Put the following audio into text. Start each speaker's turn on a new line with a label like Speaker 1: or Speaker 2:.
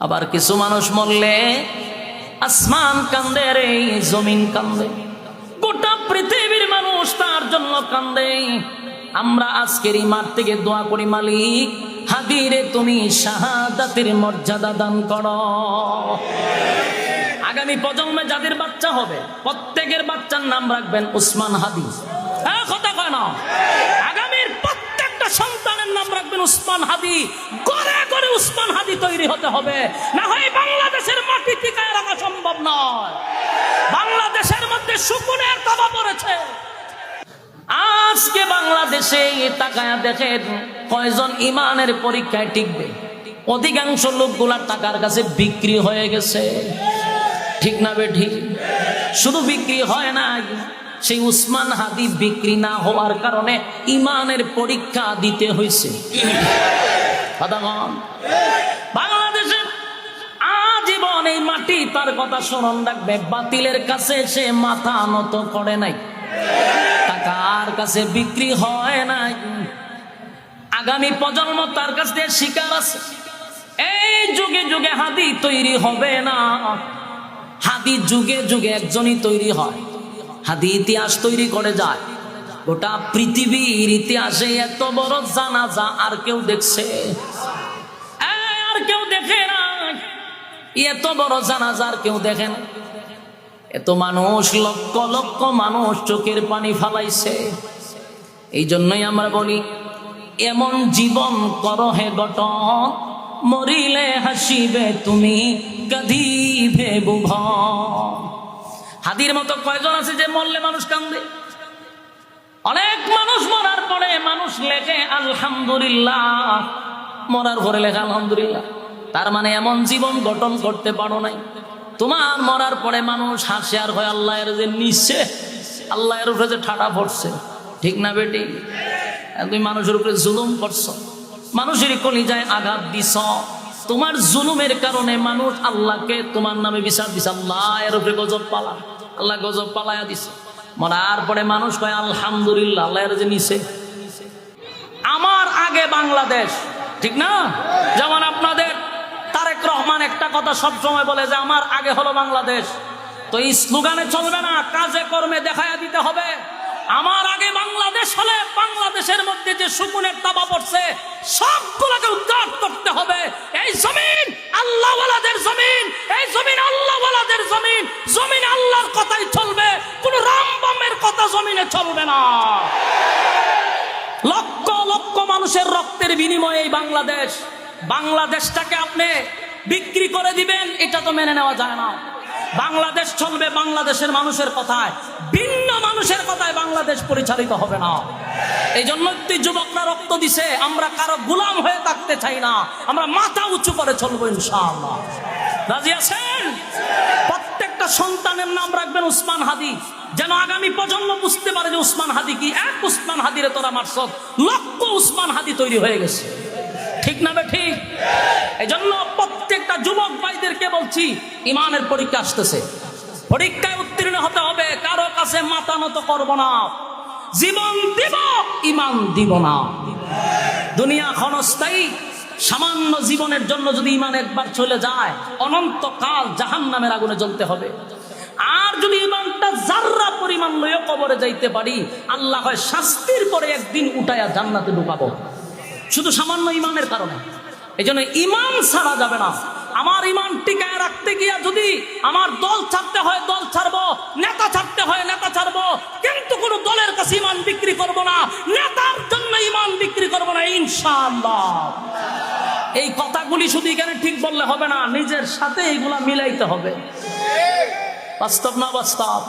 Speaker 1: আবার কিছু মানুষ মরলে আসমান কান্দে রে জমিন কান্দে। গোটা পৃথিবীর মানুষ তার জন্য কান্দে। আমরা আজকের এই মাঠ থেকে দোয়া করি, মালিক হাদিরে তুমি শাহাদাতের মর্যাদা দান করো। আগামী প্রজন্মে যাদের বাচ্চা হবে, প্রত্যেকের বাচ্চার নাম রাখবেন উসমান হাদি। হ্যাঁ কথা কয় না। আগামীর প্রত্যেকটা সন্তানের নাম রাখবেন উসমান হাদি। উসমান হাদি তৈরি হতে হবে। না হয় বাংলাদেশের মাটি টিকায় রাখা সম্ভব নয়। বাংলাদেশের মধ্যে শুকুনের তাবা পড়েছে। আজকে বাংলাদেশে তাকায়া দেখেন কয়জন ইমানের পরীক্ষায় টিকবে। অধিকাংশ লোকগুলা টাকার কাছে বিক্রি হয়ে গেছে। ঠিক না বে ঠিক? শুধু বিক্রি হয় না সেই উসমান হাদি বিক্রি না হওয়ার কারণে ইমানের পরীক্ষা দিতে হয়েছে। কথাগণ, বাংলাদেশে আজীবন এই মাটি তার কথা স্মরণ রাখবে। বাতিলের কাছে সে মাথা নত করে নাই। টাকার কাছে বিক্রি হয় নাই। আগামী প্রজন্ম তার কাছ থেকে শিকার আছে। এই যুগে যুগে হাদি তৈরি হবে না। হাদি যুগে যুগে একজনই তৈরি হয়। হাদি ইতিহাস তৈরি করে যায়। গোটা পৃথিবীর ইতিহাসে এত বড় জানাজা আর কেউ দেখছে? আর কেউ দেখে না। এত বড় জানাজা আর কেউ দেখে না। এত মানুষ, লক্ষ লক্ষ মানুষ চোখের পানি ফালাইছে। এই জন্যই আমরা বলি, এমন জীবন করো হে গঠন মরিলে হাসিবে তুমি কাঁদিবে বুভ হাদির মতো কয়জন আছে যে মরলে মানুষ কান্দে? অনেক মানুষ মরার পরে মানুষ লেখে, আলহামদুলিল্লাহ। মরার পরে লেখে, আলহামদুলিল্লাহ। তার মানে এমন জীবন গঠন করতে পারো নাই। তোমার মরার পরে মানুষ হাসে আর হয়, আল্লাহের যে নিচ্ছে আল্লাহ এর উপরে যে ঠাডা পড়ছে। ঠিক না বেটি? তুমি মানুষের উপরে জুলুম করছ। মানুষের কলিজায় আঘাত দিছ। তোমার জুলুমের কারণে মানুষ আল্লাহকে তোমার নামে বিচার দিছে। আল্লাহ এর উপরে গজব পালা। আল্লাহ গজব পালায়া দিছে। মরার পরে মানুষ কয়, আলহামদুলিল্লাহ, আল্লাহ যে নিছে আমার আগে বাংলাদেশ, ঠিক না? যেমন আপনাদের তারেক রহমান একটা কথা সব সময় বলে যে, আমার আগে হলো বাংলাদেশ। তো এই স্লোগানে চলবে না, কাজে কর্মে দেখায়া দিতে হবে। আমার আগে বাংলাদেশ হলে বাংলাদেশের মধ্যে যে সুকুনের তাবা পড়ছে সবগুলোকে উদ্ধার করতে হবে এই জমিন আল্লাহওয়ালাদের জমিন এই জমিন আল্লাহওয়ালাদের জমিন জমিন আল্লাহর কথাই চলবে কোন রামবামের কথা জমিনে চলবে না। লক্ষ লক্ষ মানুষের রক্তের বিনিময়ে এই বাংলাদেশ, বাংলাদেশটাকে আপনি বিক্রি করে দিবেন, এটা তো মেনে নেওয়া যায় না। বাংলাদেশ চলবে বাংলাদেশের মানুষের কথায়, ভিন্ন মানুষের কথায় বাংলাদেশ পরিচালিত হবে না। এই জন্য যুবকরা রক্ত দিছে, আমরা কারও গোলাম হয়ে থাকতে চাই না, আমরা মাথা উঁচু করে চলবো ইনশাআল্লাহ। রাজি আছেন? প্রত্যেকটা সন্তানের নাম রাখবেন উসমান হাদি। যেন আগামী প্রজন্ম বুঝতে পারে যে উসমান হাদি কি? এক উসমান হাদিরে তোরা মারছ লক্ষ উসমান হাদি তৈরি হয়ে গেছে। ঠিক না ঠিক? এই জন্য প্রত্যেকটা যুবক ভাইদেরকে বলছি, ইমানের পরীক্ষা আসতেছে। পরীক্ষায় উত্তীর্ণ হতে হবে, কারও কাছে মাথা নত করব না। জীবন দিব, ইমান দিব না। দুনিয়া ক্ষণস্থায়ী সামান্য জীবনের জন্য যদি ইমান একবার চলে যায়, অনন্তকাল জাহান নামের আগুনে জ্বলতে হবে। আর যদি ইমানটা জাররা পরিমাণ লয়ে কবরে যাইতে পারি, আল্লাহ হয় শাস্তির পরে একদিন উঠায়া জান্নাতে ঢুকাবো। শুধু সামান্য ইমানের কারণে। এই জন্য ইমান ছাড়া যাবে না। আমার ইমান টিকায় রাখতে গিয়া যদি আমার দল ছাড়তে হয়, দল ছাড়বো, নেতা ছাড়তে হয়, নেতা ছাড়বো, কিন্তু কোনো দলের কাছে ইমান বিক্রি করব না, নেতার জন্য ইমান বিক্রি করব না, ইনশাআল্লাহ। এই কথাগুলি শুধু এখানে ঠিক বললে হবে না, নিজের সাথে এইগুলা মিলাইতে হবে। বাস্তব না বাস্তব?